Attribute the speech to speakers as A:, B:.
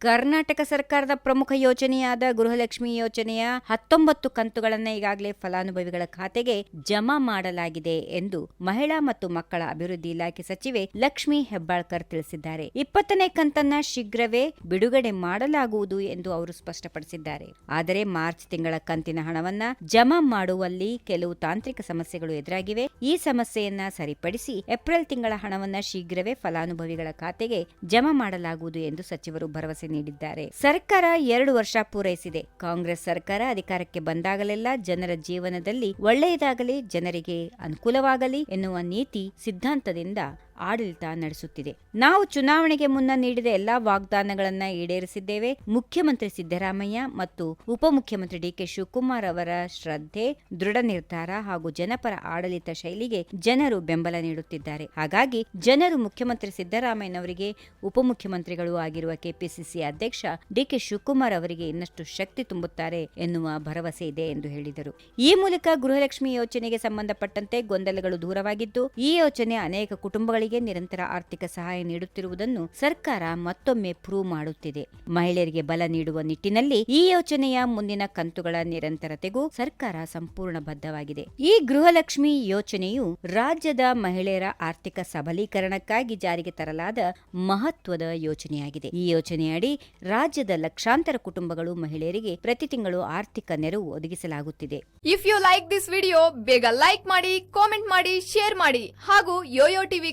A: ಕರ್ನಾಟಕ ಸರ್ಕಾರದ ಪ್ರಮುಖ ಯೋಜನೆಯಾದ ಗೃಹಲಕ್ಷ್ಮಿ ಯೋಜನೆಯ ಹತ್ತೊಂಬತ್ತು ಕಂತುಗಳನ್ನು ಈಗಾಗಲೇ ಫಲಾನುಭವಿಗಳ ಖಾತೆಗೆ ಜಮಾ ಮಾಡಲಾಗಿದೆ ಎಂದು ಮಹಿಳಾ ಮತ್ತು ಮಕ್ಕಳ ಅಭಿವೃದ್ಧಿ ಇಲಾಖೆ ಸಚಿವೆ ಲಕ್ಷ್ಮಿ ಹೆಬ್ಬಾಳ್ಕರ್ ತಿಳಿಸಿದ್ದಾರೆ. ಇಪ್ಪತ್ತನೇ ಕಂತನ್ನ ಶೀಘ್ರವೇ ಬಿಡುಗಡೆ ಮಾಡಲಾಗುವುದು ಎಂದು ಅವರು ಸ್ಪಷ್ಟಪಡಿಸಿದ್ದಾರೆ. ಆದರೆ ಮಾರ್ಚ್ ತಿಂಗಳ ಕಂತಿನ ಹಣವನ್ನ ಜಮಾ ಮಾಡುವಲ್ಲಿ ಕೆಲವು ತಾಂತ್ರಿಕ ಸಮಸ್ಯೆಗಳು ಎದುರಾಗಿವೆ. ಈ ಸಮಸ್ಯೆಯನ್ನ ಸರಿಪಡಿಸಿ ಏಪ್ರಿಲ್ ತಿಂಗಳ ಹಣವನ್ನ ಶೀಘ್ರವೇ ಫಲಾನುಭವಿಗಳ ಖಾತೆಗೆ ಜಮಾ ಮಾಡಲಾಗುವುದು ಎಂದು ಸಚಿವರು ಭರವಸೆ ನೀಡಿದ್ದಾರೆ. ಸರ್ಕಾರ ಎರಡು ವರ್ಷ ಪೂರೈಸಿದೆ. ಕಾಂಗ್ರೆಸ್ ಸರ್ಕಾರ ಅಧಿಕಾರಕ್ಕೆ ಬಂದಾಗಲೆಲ್ಲ ಜನರ ಜೀವನದಲ್ಲಿ ಒಳ್ಳೆಯದಾಗಲಿ, ಜನರಿಗೆ ಅನುಕೂಲವಾಗಲಿ ಎನ್ನುವ ನೀತಿ ಸಿದ್ಧಾಂತದಿಂದ ಆಡಳಿತ ನಡೆಸುತ್ತಿದೆ. ನಾವು ಚುನಾವಣೆಗೆ ಮುನ್ನ ನೀಡಿದ ಎಲ್ಲಾ ವಾಗ್ದಾನಗಳನ್ನ ಈಡೇರಿಸಿದ್ದೇವೆ. ಮುಖ್ಯಮಂತ್ರಿ ಸಿದ್ದರಾಮಯ್ಯ ಮತ್ತು ಉಪಮುಖ್ಯಮಂತ್ರಿ ಡಿಕೆ ಶಿವಕುಮಾರ್ ಅವರ ಶ್ರದ್ಧೆ, ದೃಢ ನಿರ್ಧಾರ ಹಾಗೂ ಜನಪರ ಆಡಳಿತ ಶೈಲಿಗೆ ಜನರು ಬೆಂಬಲ ನೀಡುತ್ತಿದ್ದಾರೆ. ಹಾಗಾಗಿ ಜನರು ಮುಖ್ಯಮಂತ್ರಿ ಸಿದ್ದರಾಮಯ್ಯನವರಿಗೆ, ಉಪಮುಖ್ಯಮಂತ್ರಿಗಳು ಆಗಿರುವ ಕೆಪಿಸಿಸಿ ಅಧ್ಯಕ್ಷ ಡಿಕೆ ಶಿವಕುಮಾರ್ ಅವರಿಗೆ ಇನ್ನಷ್ಟು ಶಕ್ತಿ ತುಂಬುತ್ತಾರೆ ಎನ್ನುವ ಭರವಸೆ ಇದೆ ಎಂದು ಹೇಳಿದರು. ಈ ಮೂಲಕ ಗೃಹಲಕ್ಷ್ಮಿ ಯೋಜನೆಗೆ ಸಂಬಂಧಪಟ್ಟಂತೆ ಗೊಂದಲಗಳು ದೂರವಾಗಿದ್ದು, ಈ ಯೋಜನೆ ಅನೇಕ ಕುಟುಂಬಗಳಿಗೆ ನಿರಂತರ ಆರ್ಥಿಕ ಸಹಾಯ ನೀಡುತ್ತಿರುವುದನ್ನು ಸರ್ಕಾರ ಮತ್ತೊಮ್ಮೆ ಪ್ರೂವ್ ಮಾಡುತ್ತಿದೆ. ಮಹಿಳೆಯರಿಗೆ ಬಲ ನೀಡುವ ನಿಟ್ಟಿನಲ್ಲಿ ಈ ಯೋಜನೆಯ ಮುಂದಿನ ಕಂತುಗಳ ನಿರಂತರತೆಗೂ ಸರ್ಕಾರ ಸಂಪೂರ್ಣ ಬದ್ಧವಾಗಿದೆ. ಈ ಗೃಹಲಕ್ಷ್ಮಿ ಯೋಜನೆಯು ರಾಜ್ಯದ ಮಹಿಳೆಯರ ಆರ್ಥಿಕ ಸಬಲೀಕರಣಕ್ಕಾಗಿ ಜಾರಿಗೆ ತರಲಾದ ಮಹತ್ವದ ಯೋಜನೆಯಾಗಿದೆ. ಈ ಯೋಜನೆಯಡಿ ರಾಜ್ಯದ ಲಕ್ಷಾಂತರ ಕುಟುಂಬಗಳು ಮಹಿಳೆಯರಿಗೆ ಪ್ರತಿ ತಿಂಗಳು ಆರ್ಥಿಕ ನೆರವು ಒದಗಿಸಲಾಗುತ್ತಿದೆ.
B: If you like this video ಬೇಗ ಲೈಕ್ ಮಾಡಿ ಕಾಮೆಂಟ್ ಮಾಡಿ ಶೇರ್ ಮಾಡಿ ಹಾಗೂ ಯೋಯೋ ಟಿವಿ